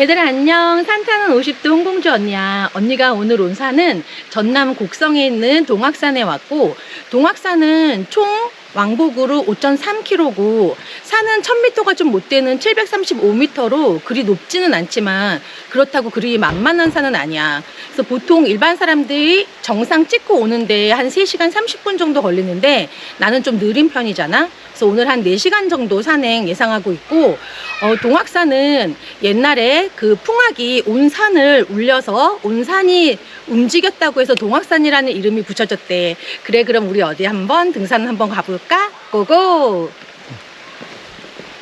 얘들아 안녕. 산타는 50도 홍공주 언니야. 언니가 오늘 온 산은 전남 곡성에 있는 동악산에 왔고 동악산은 총 왕복으로 5.3km고 산은 1000m가 좀 못 되는 735m로 그리 높지는 않지만 그렇다고 그리 만만한 산은 아니야. 그래서 보통 일반 사람들이 정상 찍고 오는데 한 3시간 30분 정도 걸리는데 나는 좀 느린 편이잖아 그래서 오늘 한 4시간 정도 산행 예상하고 있고 어, 동악산은 옛날에 그 풍악이 온 산을 울려서 온 산이 움직였다고 해서 동악산이라는 이름이 붙여졌대. 그래 그럼 우리 어디 한번 등산 한번 가볼까? 고고!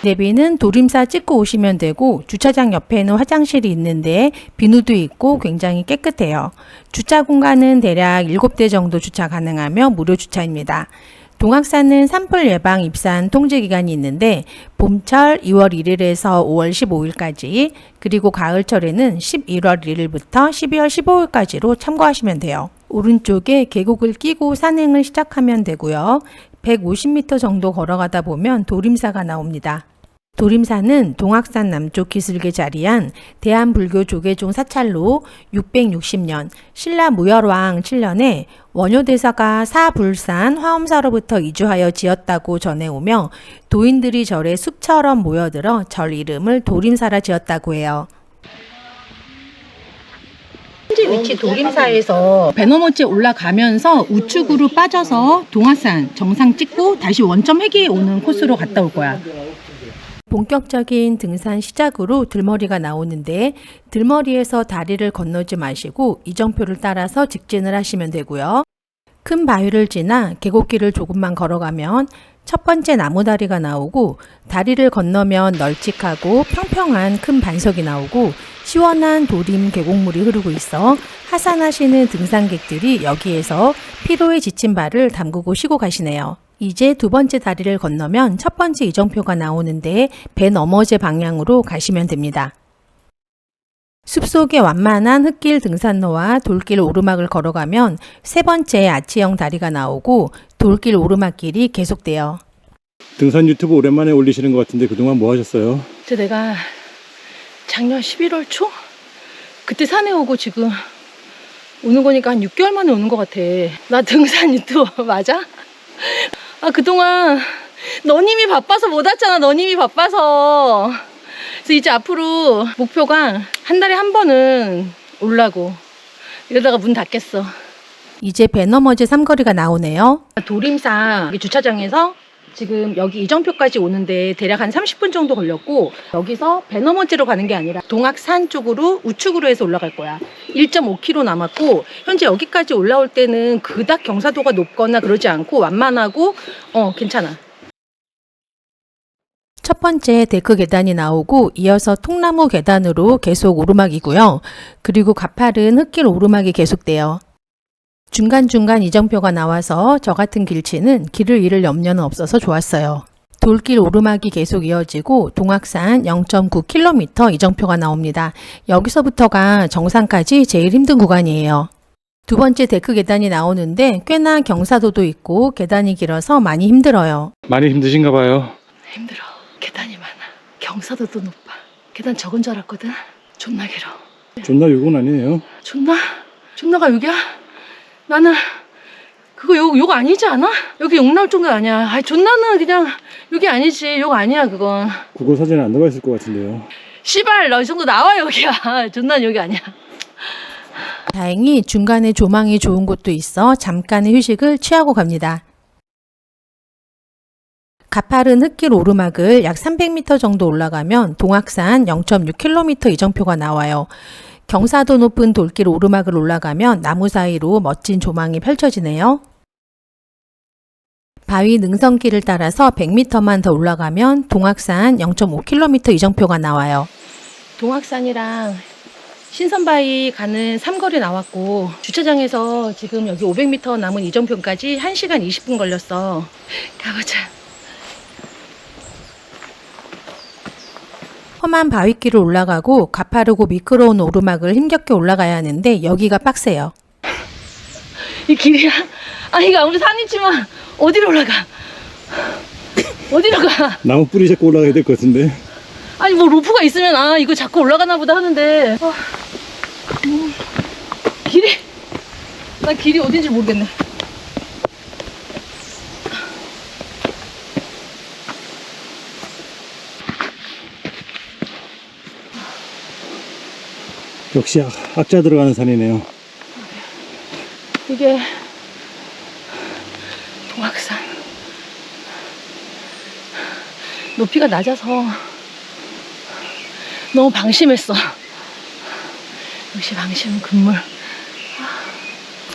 내비는 도림사 찍고 오시면 되고 주차장 옆에는 화장실이 있는데 비누도 있고 굉장히 깨끗해요. 주차 공간은 대략 7대 정도 주차 가능하며 무료 주차입니다. 동학산은 산불 예방 입산 통제 기간이 있는데 봄철 2월 1일에서 5월 15일까지 그리고 가을철에는 11월 1일부터 12월 15일까지로 참고하시면 돼요. 오른쪽에 계곡을 끼고 산행을 시작하면 되고요. 150m 정도 걸어가다 보면 도림사가 나옵니다. 도림사는 동학산 남쪽 기슭에 자리한 대한불교 조계종 사찰로 660년 신라 무열왕 7년에 원효대사가 사불산 화엄사로부터 이주하여 지었다고 전해오며 도인들이 절에 숲처럼 모여들어 절 이름을 도림사라 지었다고 해요. 현재 위치 도림사에서 배너머지에 올라가면서 우측으로 빠져서 동화산 정상 찍고 다시 원점 회기에 오는 코스로 갔다 올 거야. 본격적인 등산 시작으로 들머리가 나오는데 들머리에서 다리를 건너지 마시고 이정표를 따라서 직진을 하시면 되고요. 큰 바위를 지나 계곡길을 조금만 걸어가면 첫 번째 나무다리가 나오고 다리를 건너면 널찍하고 평평한 큰 반석이 나오고 시원한 도림 계곡물이 흐르고 있어 하산하시는 등산객들이 여기에서 피로에 지친 발을 담그고 쉬고 가시네요. 이제 두 번째 다리를 건너면 첫 번째 이정표가 나오는데 배 너머제 방향으로 가시면 됩니다. 숲속의 완만한 흙길 등산로와 돌길 오르막을 걸어가면 세 번째 아치형 다리가 나오고 돌길 오르막길이 계속돼요. 등산 유튜브 오랜만에 올리시는 것 같은데 그동안 뭐 하셨어요? 그때 내가 작년 11월 초? 그때 산에 오고 지금 오는 거니까 한 6개월 만에 오는 것 같아. 나 등산 유튜버 맞아? 아, 그동안 너님이 바빠서 못 왔잖아. 너님이 바빠서. 그래서 이제 앞으로 목표가 한 달에 한 번은 올라고. 이러다가 문 닫겠어. 이제 배 너머제 삼거리가 나오네요. 도림사 주차장에서 지금 여기 이정표까지 오는데 대략 한 30분 정도 걸렸고 여기서 배너머지로 가는 게 아니라 동악산 쪽으로 우측으로 해서 올라갈 거야. 1.5km 남았고 현재 여기까지 올라올 때는 그닥 경사도가 높거나 그러지 않고 완만하고 어 괜찮아. 첫 번째 데크 계단이 나오고 이어서 통나무 계단으로 계속 오르막이고요. 그리고 가파른 흙길 오르막이 계속돼요. 중간중간 이정표가 나와서 저 같은 길치는 길을 잃을 염려는 없어서 좋았어요. 돌길 오르막이 계속 이어지고 동악산 0.9km 이정표가 나옵니다. 여기서부터가 정상까지 제일 힘든 구간이에요. 두 번째 데크 계단이 나오는데 꽤나 경사도도 있고 계단이 길어서 많이 힘들어요. 많이 힘드신가 봐요. 힘들어. 계단이 많아. 경사도도 높아. 계단 적은 줄 알았거든. 존나 길어. 존나 욕은 아니에요. 존나? 존나가 여기야? 나는 그거 욕, 욕 아니지 않아? 여기 욕 나올 정도 아니야. 아니, 존나는 그냥 여기 아니지. 욕 아니야, 그건. 국어 사전에 안 나와 있을 것 같은데요. 씨발, 너이 정도 나와, 여기야. 존나 여기 아니야. 다행히 중간에 조망이 좋은 곳도 있어 잠깐의 휴식을 취하고 갑니다. 가파른 흙길 오르막을 약 300m 정도 올라가면 동악산 0.6km 이정표가 나와요. 경사도 높은 돌길 오르막을 올라가면 나무 사이로 멋진 조망이 펼쳐지네요. 바위 능선길을 따라서 100m만 더 올라가면 동악산 0.5km 이정표가 나와요. 동학산이랑 신선바위 가는 삼거리 나왔고 주차장에서 지금 여기 500m 남은 이정표까지 1시간 20분 걸렸어. 가보자. 험한 바위길을 올라가고 가파르고 미끄러운 오르막을 힘겹게 올라가야 하는데 여기가 빡세요. 이 길이야? 아, 이거 아무리 산이지만 어디로 올라가? 어디로 가? 나무 뿌리 잡고 올라가야 될 것 같은데. 아니 뭐 로프가 있으면 아 이거 자꾸 올라가나 보다 하는데 아, 음, 길이 나 길이 어딘지 모르겠네 역시 악, 악자 들어가는 산이네요. 이게 동학산 높이가 낮아서 너무 방심했어 역시 방심은 금물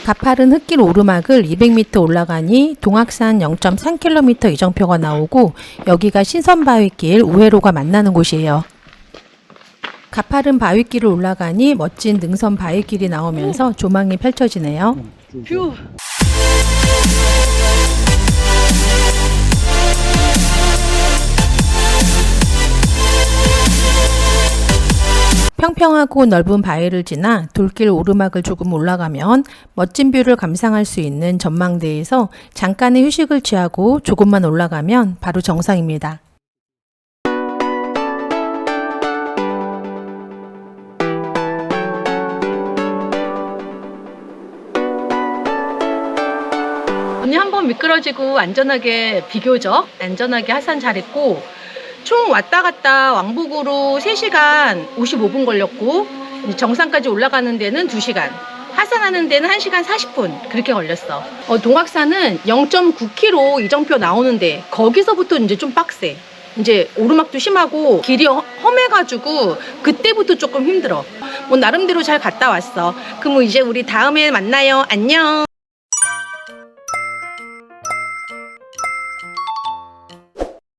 가파른 흙길 오르막을 200m 올라가니 동악산 0.3km 이정표가 나오고 여기가 신선바위길 우회로가 만나는 곳이에요. 가파른 바위길을 올라가니 멋진 능선 바위길이 나오면서 조망이 펼쳐지네요. 뷰 평평하고 넓은 바위를 지나 돌길 오르막을 조금 올라가면 멋진 뷰를 감상할 수 있는 전망대에서 잠깐의 휴식을 취하고 조금만 올라가면 바로 정상입니다. 번 미끄러지고 안전하게 비교적 안전하게 하산 잘했고 총 왔다 갔다 왕복으로 3시간 55분 걸렸고 정상까지 올라가는 데는 2시간 하산하는 데는 1시간 40분 그렇게 걸렸어. 어, 동학산은 0.9km 이정표 나오는데 거기서부터 이제 좀 빡세. 이제 오르막도 심하고 길이 험- 험해가지고 그때부터 조금 힘들어. 뭐 나름대로 잘 갔다 왔어. 그럼 이제 우리 다음에 만나요. 안녕